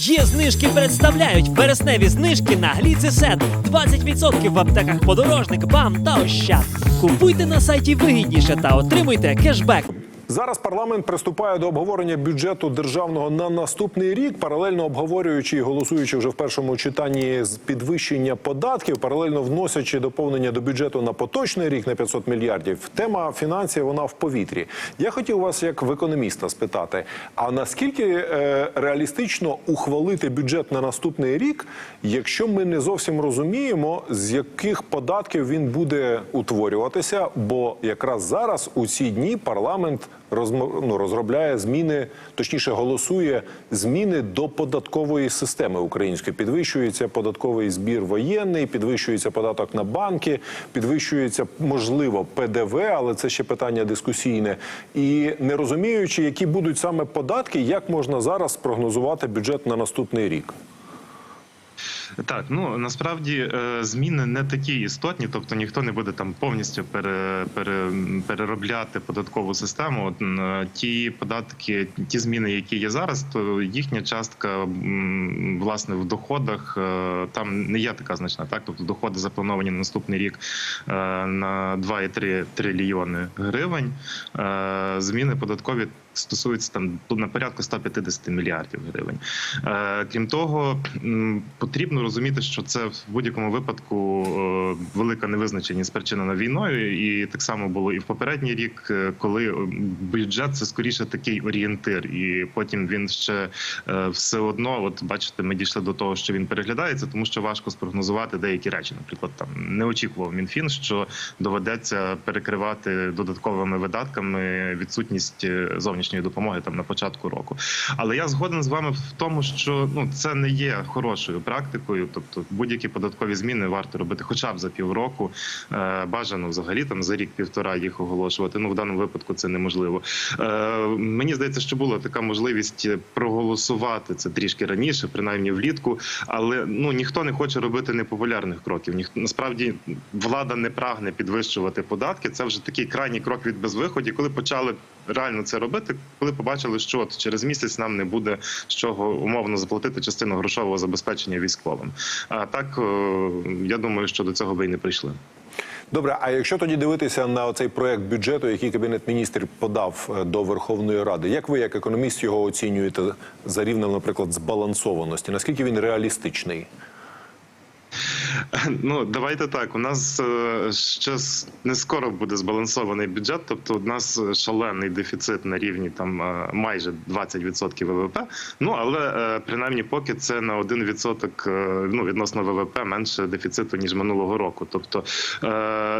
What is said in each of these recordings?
Є знижки представляють вересневі знижки на гліцесет. 20% в аптеках подорожник, бам та ощад. Купуйте на сайті вигідніше та отримуйте кешбек. Зараз парламент приступає до обговорення бюджету державного на наступний рік, паралельно обговорюючи і голосуючи вже в першому читанні з підвищення податків, паралельно вносячи доповнення до бюджету на поточний рік на 500 мільярдів. Тема фінансів вона в повітрі. Я хотів вас, як в економіста, спитати: а наскільки е, реалістично ухвалити бюджет на наступний рік, якщо ми не зовсім розуміємо, з яких податків він буде утворюватися? Бо якраз зараз у ці дні парламент ну, розробляє зміни, точніше голосує зміни до податкової системи української. Підвищується податковий збір воєнний, підвищується податок на банки, підвищується можливо ПДВ, але це ще питання дискусійне. І не розуміючи, які будуть саме податки, як можна зараз прогнозувати бюджет на наступний рік. Так, ну насправді е, зміни не такі істотні, тобто ніхто не буде там повністю пере, пере, переробляти податкову систему. От, ті податки, ті зміни, які є зараз, то їхня частка власне в доходах е, там не є така значна. Так, тобто доходи заплановані на наступний рік е, на 2,3 трильйони гривень. Зміни податкові стосуються там на порядку 150 мільярдів гривень. Е, Крім того, потрібно розуміти, що це в будь-якому випадку е, велика невизначеність спричинена війною, і так само було і в попередній рік, е, коли бюджет це скоріше такий орієнтир, і потім він ще все одно, от бачите, ми дійшли до того, що він переглядається, тому що важко спрогнозувати деякі речі. Наприклад, там не очікував Мінфін, що доведеться перекривати додатковими видатками відсутність е, зовнішньої допомоги там на початку року. Але я згоден з вами в тому, що ну це не є хорошою практикою. Тобто будь-які податкові зміни варто робити хоча б за півроку. Е, бажано взагалі там за рік-півтора їх оголошувати. Ну в даному випадку це неможливо. Е, мені здається, що була така можливість проголосувати це трішки раніше, принаймні влітку. Але ну ніхто не хоче робити непопулярних кроків. Ніхто насправді влада не прагне підвищувати податки. Це вже такий крайній крок від безвиході, коли почали. Реально це робити, коли побачили, що от через місяць нам не буде з чого умовно заплатити частину грошового забезпечення військовим. А так е, я думаю, що до цього би і не прийшли. Добре, а якщо тоді дивитися на цей проект бюджету, який кабінет міністрів подав е, до Верховної Ради, як ви, як економіст, його оцінюєте за рівнем, наприклад, збалансованості? Наскільки він реалістичний? Ну давайте так. У нас е, ще не скоро буде збалансований бюджет. Тобто, у нас е, шалений дефіцит на рівні там е, майже 20% ВВП. Ну але принаймні, поки це на 1% е, ну відносно ВВП менше дефіциту ніж минулого року. Тобто,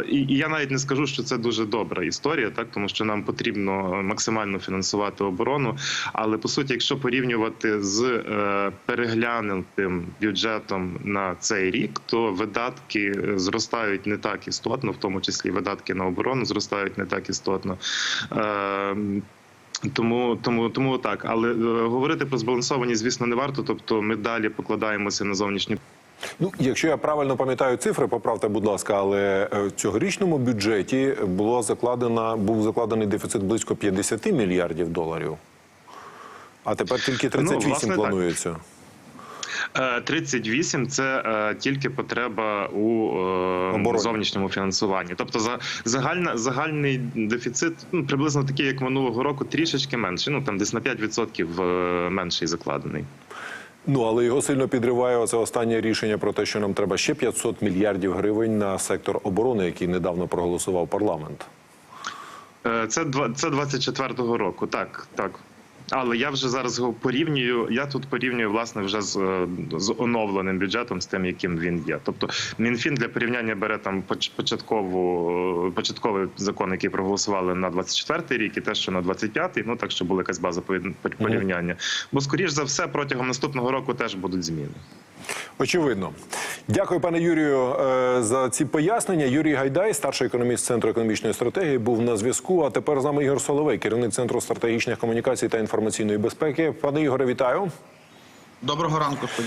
і, я навіть не скажу, що це дуже добра історія, так тому що нам потрібно максимально фінансувати оборону. Але по суті, якщо порівнювати з переглянутим бюджетом на цей рік, то видатки е, зростають не так істотно, в тому числі видатки на оборону зростають не так істотно. Е, тому, тому, тому так, але е, говорити про збалансованість, звісно, не варто. Тобто, ми далі покладаємося на зовнішню Ну, якщо я правильно пам'ятаю цифри, поправте, будь ласка, але е, в цьогорічному бюджеті було закладено, був закладений дефіцит близько 50 мільярдів доларів. А тепер тільки 38 власне, планується. Е, 38 – це е, тільки потреба у е, Обороні. зовнішньому фінансуванні. Тобто, за загальна загальний дефіцит ну, приблизно такий, як минулого року, трішечки менший. Ну там десь на 5% е, менший закладений. Ну, але його сильно підриває оце останнє рішення про те, що нам треба ще 500 мільярдів гривень на сектор оборони, який недавно проголосував парламент. Е, це 24-го року. Так, так. Але я вже зараз його порівнюю. Я тут порівнюю власне вже з, з оновленим бюджетом, з тим, яким він є. Тобто МінФін для порівняння бере там початкову початковий закон, який проголосували на 24-й рік, і те, що на 25-й, ну так, що була якась база порівняння. Бо скоріш за все протягом наступного року теж будуть зміни. Очевидно. Дякую, пане Юрію, е, за ці пояснення. Юрій Гайдай, старший економіст Центру економічної стратегії, був на зв'язку. А тепер з нами Ігор Соловей, керівник Центру стратегічних комунікацій та інформаційної безпеки. Пане Ігоре, вітаю. Доброго ранку.